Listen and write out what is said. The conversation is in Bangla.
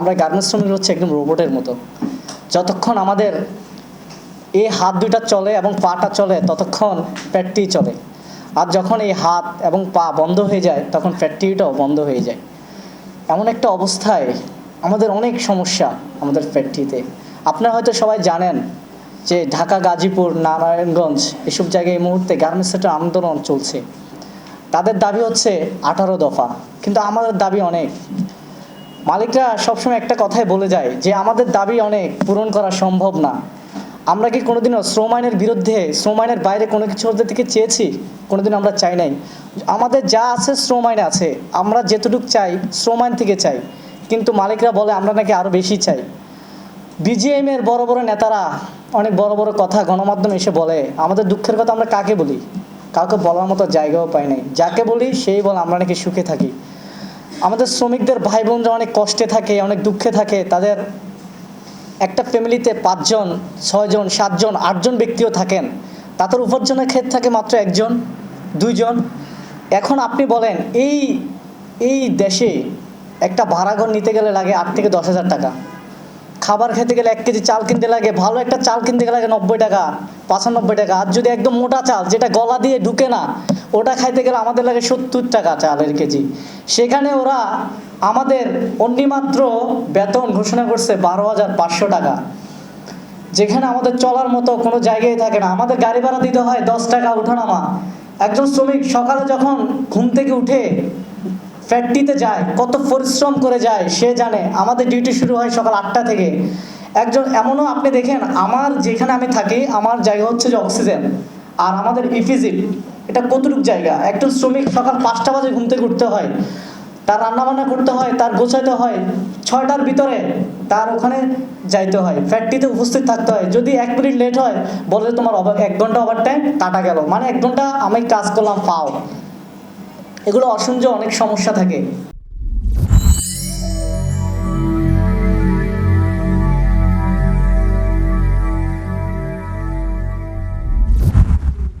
আমরা গার্মেন্টস শ্রমিক হচ্ছে একদম রোবটের মতো। যতক্ষণ আমাদের এই হাত দুইটা চলে এবং পাটা চলে, ততক্ষণ পেটটি চলে। আর যখন এই হাত এবং পা বন্ধ হয়ে যায়, তখন ফ্যাটটিটাও বন্ধ হয়ে যায়। এমন একটা অবস্থায় আমাদের অনেক সমস্যা আমাদের ফ্যাটটিতে। আপনারা হয়তো সবাই জানেন যে ঢাকা, গাজীপুর, নারায়ণগঞ্জ এসব জায়গায় এই মুহূর্তে গার্মেন্টস সেক্টর আন্দোলন চলছে। তাদের দাবি হচ্ছে আঠারো দফা, কিন্তু আমাদের দাবি অনেক। মালিকরা সবসময় একটা কথাই বলে যায় যে, আমাদের দাবি অনেক, পূরণ করা সম্ভব না। আমরা কি কোনোদিনও শ্রম আইনের বিরুদ্ধে, শ্রম আইনের বাইরে কোনো কিছু ওদের থেকে চেয়েছি? কোনোদিন আমরা চাই নাই। আমাদের যা আছে শ্রম আইনে আছে। আমরা যেতটুকু চাই, শ্রম আইন থেকে চাই। কিন্তু মালিকরা বলে, আমরা নাকি আরও বেশি চাই। বিজিএম এর বড় বড় নেতারা অনেক বড় বড় কথা গণমাধ্যমে এসে বলে। আমাদের দুঃখের কথা আমরা কাকে বলি? কাউকে বলার মতো জায়গাও পাই নাই। যাকে বলি, সেই বলে, আমরা নাকি সুখে থাকি। আমাদের শ্রমিকদের ভাই বোনরা অনেক কষ্টে থাকে, অনেক দুঃখে থাকে। তাদের একটা ফ্যামিলিতে পাঁচজন, ছয়জন, সাতজন, আটজন ব্যক্তিও থাকেন। তাদের উপার্জনের ক্ষেত থাকে মাত্র একজন, দুইজন। এখন আপনি বলেন, এই এই দেশে একটা ভাড়াঘর নিতে গেলে লাগে আট থেকে দশ হাজার টাকা। খাবার খেতে গেলে এক কেজি চাল কিনতে লাগে, ভালো একটা চাল কিনতে গেলে লাগে নব্বই টাকা, পঁচানব্বই টাকা। আর যদি একদম মোটা চাল, যেটা গলা দিয়ে ঢুকে না ওটা খাইতে গেলে আমাদের লাগে সত্তর টাকা চালের কেজি। সেখানে ওরা আমাদের অন্যমাত্র বেতন ঘোষণা করছে বারো হাজার পাঁচশো টাকা। যেখানে আমাদের চলার মতো কোনো জায়গায় থাকে না। আমাদের গাড়ি ভাড়া দিতে হয় দশ টাকা উঠানামা একজন শ্রমিক সকালে যখন ঘুম থেকে উঠে ফ্যাক্টরিতে যায়, কত পরিশ্রম করে যায়, সে জানে আমাদের ডিউটি শুরু হয় সকাল আটটা থেকে। একজন এমনও আপনি দেখেন, আমার যেখানে আমি থাকি, আমার জায়গা হচ্ছে যে অক্সিজেন আর আমাদের ইফিজিট এটা কতটুকু জায়গা? একজন শ্রমিক সকাল পাঁচটা বাজে ঘুমতে ঘুরতে হয়, তার রান্নাবান্না করতে হয়, তার গোছাইতে হয়, ছয়টার ভিতরে তার ওখানে যাইতে হয় ফ্যাক্টরিতে উপস্থিত থাকতে হয়। যদি এক মিনিট লেট হয়, বলে তোমার এক ঘণ্টা ওভার টাইম কাটা গেল। মানে এক ঘণ্টা আমি কাজ করলাম, পাও। এগুলো অসহ্য অনেক সমস্যা থাকে।